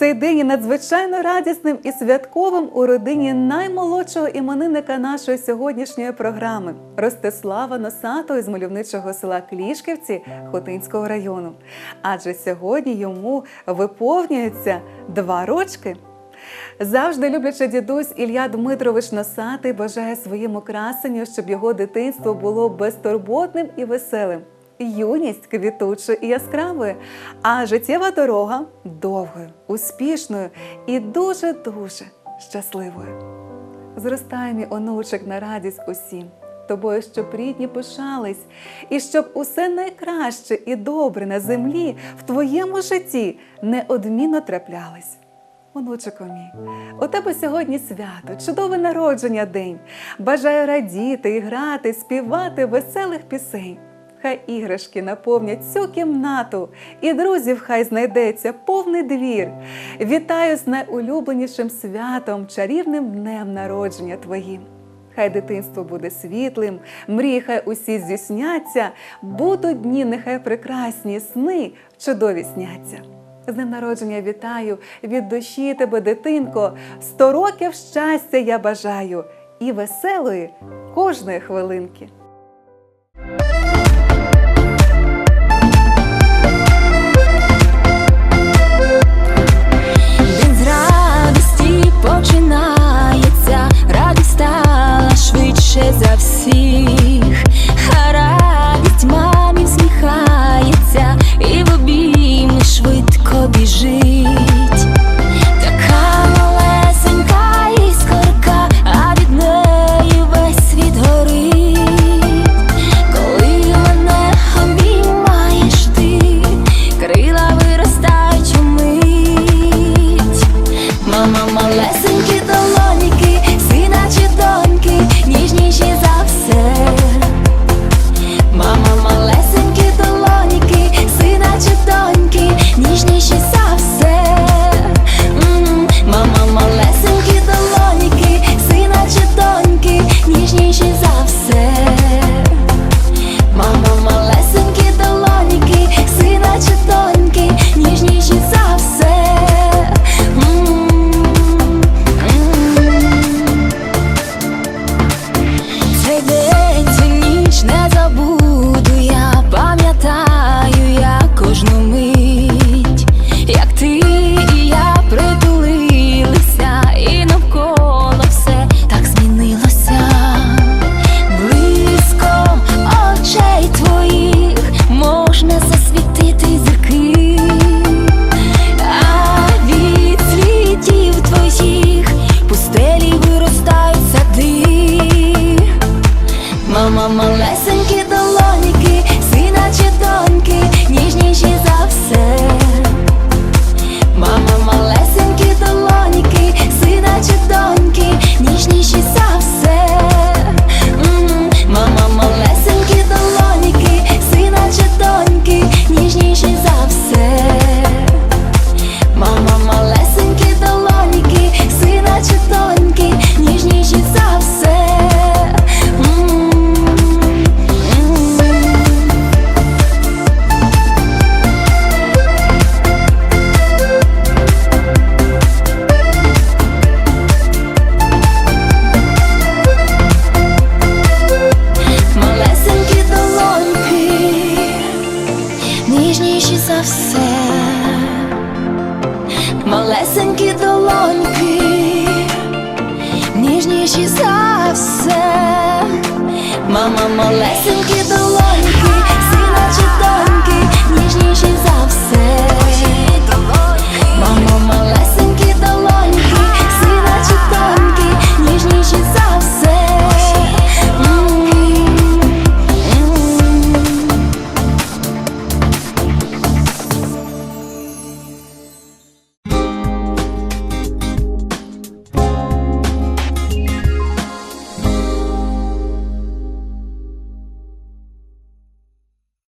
Цей день є надзвичайно радісним і святковим у родині наймолодшого іменинника нашої сьогоднішньої програми Ростислава Носатого з мальовничого села Клішківці Хотинського району. Адже сьогодні йому виповнюється два рочки. Завжди люблячи дідусь Ілля Дмитрович Носатий бажає своєму красенню, щоб його дитинство було безтурботним і веселим. Юність квітучою і яскравою, а життєва дорога довгою, успішною і дуже-дуже щасливою. Зростай, мій онучок, на радість усім, тобою, щоб рідні пишались, і щоб усе найкраще і добре на землі в твоєму житті неодмінно траплялось. Онучику мій, у тебе сьогодні свято, чудове народження день. Бажаю радіти, грати, співати веселих пісень. Хай іграшки наповнять цю кімнату, і друзів хай знайдеться повний двір. Вітаю з найулюбленішим святом, чарівним днем народження твоїм. Хай дитинство буде світлим, мрії хай усі здійсняться, будуть дні, нехай прекрасні сни чудові сняться. З днем народження вітаю від душі тебе, дитинко, сто років щастя я бажаю і веселої кожної хвилинки. все, малесенькі долоньки, ніжніші за все, мама, малесенькі долоньки, сина чи доньки, ніжніші за все.